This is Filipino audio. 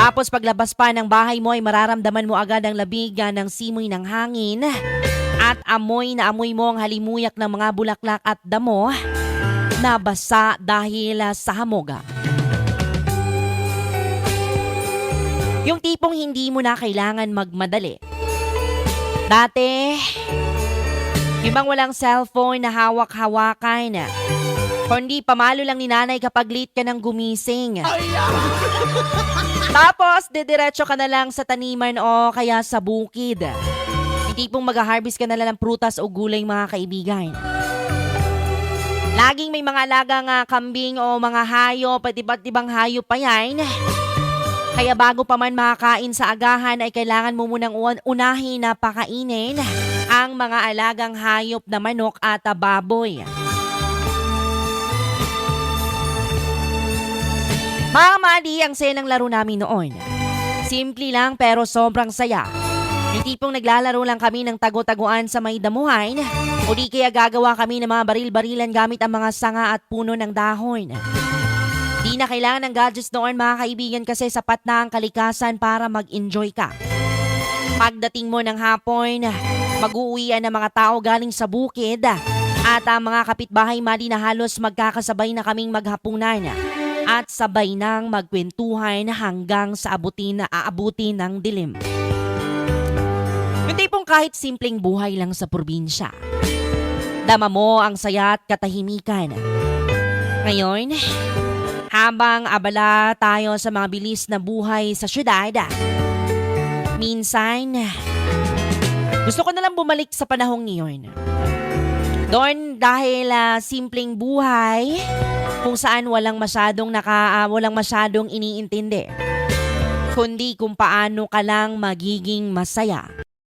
Tapos paglabas pa ng bahay mo ay mararamdaman mo agad ang labigan ng simoy ng hangin at amoy na amoy mo ang halimuyak ng mga bulaklak at damo na basa dahil ah, sa hamoga. Yung tipong hindi mo na kailangan magmadali. Dati, ibang walang cellphone na hawak-hawakan. Kundi pamalo lang ni nanay kapag late ka ng gumising. Tapos, didiretso ka na lang sa taniman o kaya sa bukid. Yung tipong mag-harvest ka na lang ng prutas o gulay mga kaibigan. Laging may mga alagang ah, kambing o mga hayop at iba't ibang hayop pa yan. Kaya bago pa man makakain sa agahan ay kailangan mo munang un- unahin na pakainin ang mga alagang hayop na manok at baboy. Mga mali ang senang laro namin noon. Simple lang pero sobrang saya. Yung tipong naglalaro lang kami ng tago-taguan sa may damuhan o di kaya gagawa kami ng mga baril-barilan gamit ang mga sanga at puno ng dahon. Di na kailangan ng gadgets noon mga kaibigan kasi sapat na ang kalikasan para mag-enjoy ka. Pagdating mo ng hapon, mag-uuwian ng mga tao galing sa bukid at ang mga kapitbahay mali na halos magkakasabay na kaming maghapunan at sabay nang magkwentuhan hanggang sa abutin na aabutin ng dilim. Yung tipong kahit simpleng buhay lang sa probinsya. Dama mo ang saya at katahimikan. Ngayon, habang abala tayo sa mga bilis na buhay sa syudad, minsan, gusto ko na lang bumalik sa panahong niyon. Doon dahil ah, simpleng buhay, kung saan walang masyadong naka, ah, walang masyadong iniintindi. Kundi kung paano ka lang magiging masaya.